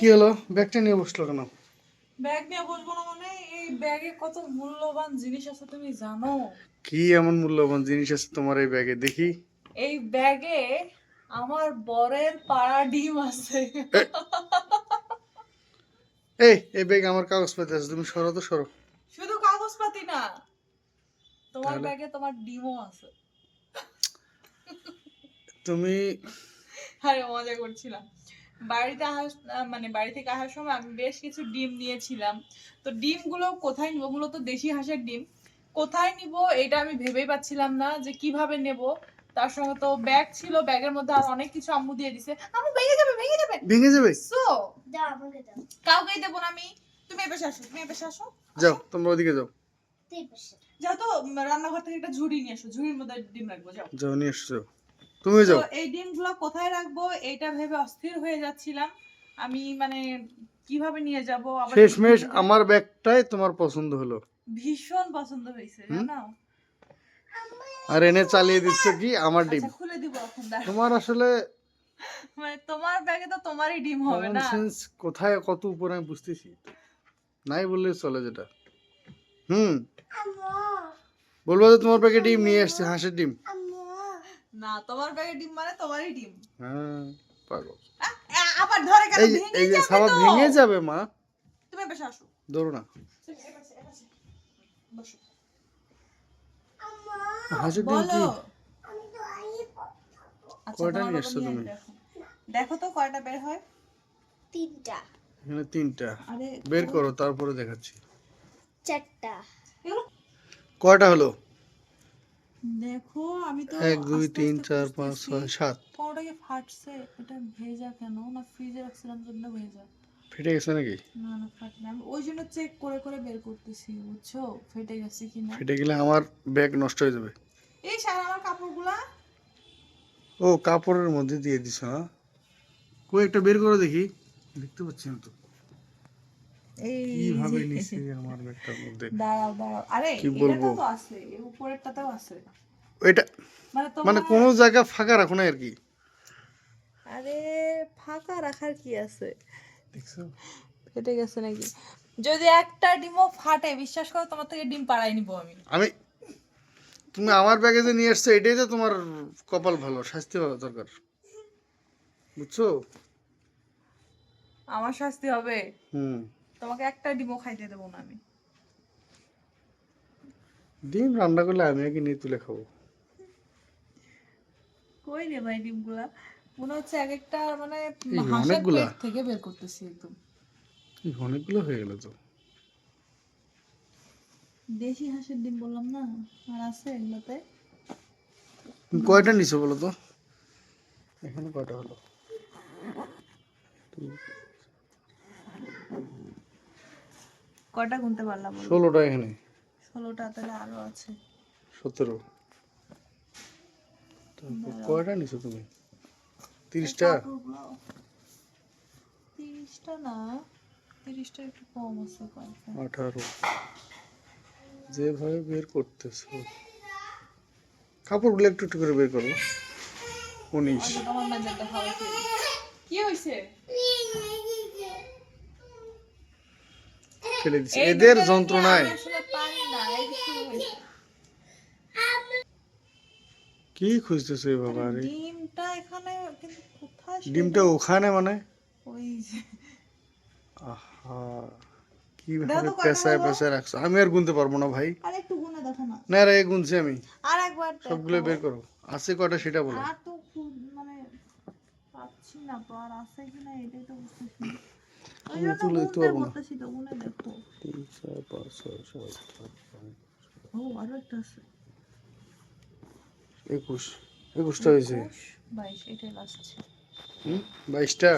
কি হলো? ব্যাগটা নিয়ে বসল কেন? ব্যাগ নিয়ে বসবো না মানে এই ব্যাগে কত মূল্যবান জিনিস আছে তুমি জানো? কি এমন মূল্যবান জিনিস আছে তোমার এই ব্যাগে? দেখি। এই ব্যাগে আমার বরের পাড়া ডিম আছে। এই এই ব্যাগে আমার কাগজপাতি আছে তুমি সরো তো সরো। শুধু কাগজপাতি না তোমার ব্যাগে তোমার ডিমও আছে। তুমি আরে মজা করছিলাম। বাড়িতে আসার মানে বাড়ি থেকে আসার সময় আমি বেশ কিছু ডিম নিয়েছিলাম। তো ডিমগুলো কোথায় নিব? মূলত দেশি হাঁসের ডিম। কোথায় নিব এটা আমি ভেবেই পাচ্ছিলাম না যে কীভাবে নেব। তার সঙ্গে তো ব্যাগ ছিল ব্যাগের মধ্যে আর অনেক কিছু আম্মু দিয়ে দিছে। আম্মু ভেঙে যাবে ভেঙে যাবে। ভেঙে যাবে। সো দাও আমাকে দাও। কাউকেই দেবো না আমি। তুমি এবার আসো তুমি এবার আসো। যাও তোমরা ওদিকে যাও। যাও তো রান্নাঘর থেকে একটা ঝুড়ি নিয়ে এসো। ঝুড়ির মধ্যে ডিম রাখব যাও। যাও নিয়ে এসছো তুমি যাও। এই ডিমগুলো কোথায় রাখব এইটা ভেবে অস্থির হয়ে যাচ্ছিলাম। আমি মানে কীভাবে নিয়ে যাব? আবার শেষমেশ আমার ব্যাগটাই তোমার পছন্দ হলো। ভীষণ পছন্দ হয়েছে জানো? আর এনে চালিয়ে দিচ্ছ কি? আমার ডিম। আচ্ছা খুলে দিব এখন তোমার আসলে মানে তোমার ব্যাগে তো তোমারই ডিম হবে না। সেন্স কোথায় কত উপরে আমি বুঝতেছি। নাই বললে চলে যেটা। হুম? বলব যে তোমার ব্যাগে ডিম নিয়ে এসছে হাঁসের ডিম। না তোমার ব্যাগে ডিম মানে তোমারই ডিম। হ্যাঁ পাগল। আবার ধরে ভেঙে এই যে যাবে তো। ভেঙে যাবে মা। তুমি এবার আসো। ধরো না। বসো। হাঁসের ডিম কি? আচ্ছা, কয়টা নিয়ে এসছো তুমি? দেখো। দেখো তো কয়টা বের হয়? তিনটা। এখানে তিনটা। বের করো তারপরে দেখাচ্ছি। চারটা। কয়টা হলো? দেখো আমি তো এক দুই আস্তে তিন আস্তে চার পাঁচ খুঁজতেছি। ছয় সাত। কোনটা কি ফাটছে এটা ভেজা কেন? না ফ্রিজে রাখছিলাম জন্য ভেজা। ফেটে গেছে নাকি? না না ফাটলে আমি ওই জন্য চেক করে করে বের করতেছি বুঝছ? ফেটে গেছে কি না ফেটে গেলে আমার ব্যাগ নষ্ট হয়ে যাবে। এই সারা আমার কাপড়গুলা? ও কাপড়ের মধ্যে দিয়ে দিছ হ্যাঁ? কই একটা বের করে দেখি। দেখতে পাচ্ছি না তো। কীভাবে নিছে আমার ব্যাগটার মধ্যে? দাঁড়াও দাঁড়াও। আরে কি বলব? তো আছে এই উপরেরটাতেও আছে ওইটা মানে মানে কোনো জায়গা ফাঁকা রাখো না আর কি? আরে ফাঁকা রাখার কি আছে? দেখছ? ফেটে গেছে নাকি? যদি একটা ডিমও ফাটে বিশ্বাস করো তোমার থেকে ডিম পাড়াই নিবো আমি। আমি তুমি আমার ব্যাগে যে নিয়ে আসছো এটাই তো তোমার কপাল ভালো শাস্তি হওয়া দরকার। বুঝছ? আমার শাস্তি হবে? হুম। তোমাকে একটা ডিমও খাইতে দেবো না আমি। ডিম রান্না করলে আমি আগে নিয়ে তুলে খাব। কই রে ভাই ডিমগুলা? মনে হচ্ছে এক একটা মানে হাঁসের। পেট থেকে বের করতেছি একদম। এই অনেকগুলো হয়ে গেল তো। দেশি হাঁসের ডিম বললাম না? আর আছে এগুলোতে? কয়টা নিছো বলো তো? এখানে কয়টা হলো? কয়টা গুনতে পারলাম? ষোলোটা এখানে। ষোলোটা তাহলে আরও আছে। সতেরো। কয়টা নিছো তুমি? তিরিশটা? তিরিশটা না তিরিশটা একটু কম আছে কয়েকটা। আঠারো। যেভাবে বের করতেছো। কাপড়গুলো একটু একটু করে বের করো। উনিশ। আচ্ছা, কি হয়েছে? ফেলে দিচ্ছে এদের যন্ত্রণায়। কি খুঁজতেছো আরে ডিমটা এখানে কিন্তু ডিমটা ওখানে মানে? ওই আহা কীভাবে রাখছো? আমি আর গুনতে পারব না ভাই। না। রে গুনছি আমি। সবগুলো বের করো। আছে কয়টা সেটা বলো। আর তো মানে পাচ্ছি না তো আর আছে কিনা এটাই তো বুঝতেছি না। ওই আমি তুলে পারব না। বলতেছি তো গুনে দেখো তিন চার পাঁচ ছয় সাত ও আরও একটা আছে একুশ একুশটা হয়েছে একুশ, বাইশ এটাই লাস্ট হুম বাইশটা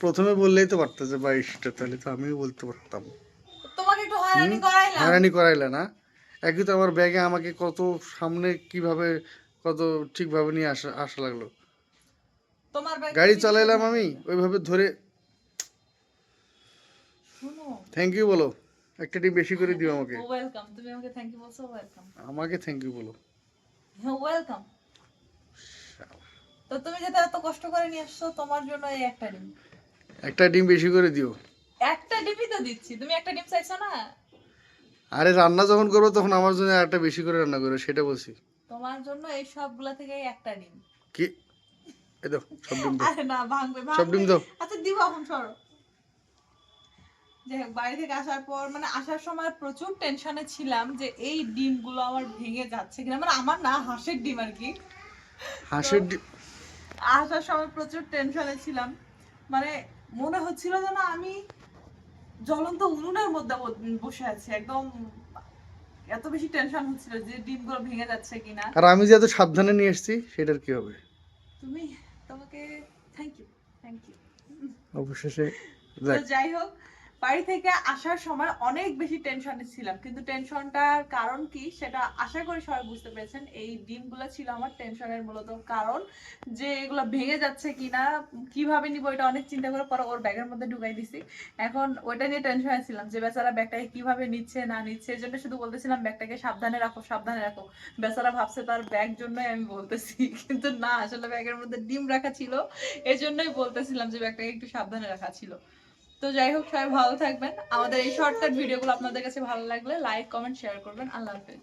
প্রথমে বললেই তো পারতো যে বাইশটা তাহলে তো আমিও বলতে পারতাম। হয়রানি করাইলাম। করাইলে না? একই তো আমার ব্যাগে আমাকে কত সামনে কীভাবে কত ঠিকভাবে নিয়ে আসা আসা লাগল। গাড়ি চালাইলাম আমি ওইভাবে ধরে থ্যাংক ইউ বলো। একটা ডিম বেশি করে দিও আমাকে। ওয়েলকাম তুমি আমাকে থ্যাংক ইউ বলছো ওয়েলকাম আমাকে থ্যাংক ইউ বলো। হ্যাঁ ওয়েলকাম তো তুমি যেটা এত কষ্ট করে নিয়ে আসছো তোমার জন্য এই একটা ডিম। একটা ডিম বেশি করে দিও। একটা ডিমই তো দিচ্ছি। তুমি একটা ডিম চাইছো না? আরে রান্না যখন করব তখন আমার জন্য একটা বেশি করে রান্না করো সেটা বলছি। তোমার জন্য এই সবগুলা থেকে একটা ডিম। কি? এই দাও সব ডিম দাও। আরে না ভাঙবে সব ডিম দাও। আচ্ছা দিব এখন সরো। যাই হোক বাড়ি থেকে আসার পর মানে আসার সময় প্রচুর টেনশনে ছিলাম যে এই ডিমগুলো আমার ভেঙে যাচ্ছে কিনা। মানে আমার না হাঁসের ডিম আর কি। হাঁসের ডিম আসার সময় প্রচুর টেনশনে ছিলাম। মানে মনে হচ্ছিল যেন আমি জ্বলন্ত উনুনের মধ্যে বসে আছি। একদম এত বেশি টেনশন হচ্ছিল যে ডিমগুলো ভেঙে যাচ্ছে কিনা। আর আমি যে এত সাবধানে নিয়ে এসেছি সেটার কি হবে? তুমি তোমাকে থ্যাংক ইউ থ্যাংক ইউ অবশেষে যাই হোক বাড়ি থেকে আসার সময় অনেক বেশি টেনশনে ছিলাম। কিন্তু টেনশনটার কারণ কি সেটা আশা করি সবাই বুঝতে পেরেছেন। এই দিনগুলো ছিল আমার টেনশনের মূলত কারণ যে এগুলো ভেঙে যাচ্ছে কিনা, কীভাবে নিব এটা অনেক চিন্তা করে পরে ওর ব্যাগের মধ্যে ঢুকাই দিছি। এখন ওইটা নিয়ে টেনশনে ছিলাম যে বেচারা ব্যাগটাকে কীভাবে নিচ্ছে, না নিচ্ছে, এই জন্য শুধু বলতেছিলাম ব্যাগটাকে সাবধানে রাখো সাবধানে রাখো। বেচারা ভাবছে তার ব্যাগ জন্যই আমি বলতেছি, কিন্তু না, আসলে ব্যাগের মধ্যে ডিম রাখা ছিল। এই জন্যই বলতেছিলাম যে ব্যাগটাকে একটু সাবধানে রাখা ছিল। তো যাই হোক, সবাই ভালো থাকবেন। আমাদের এই শর্টকাট ভিডিওগুলো আপনাদের কাছে ভালো লাগলে লাইক কমেন্ট শেয়ার করবেন। আল্লাহ হাফেজ।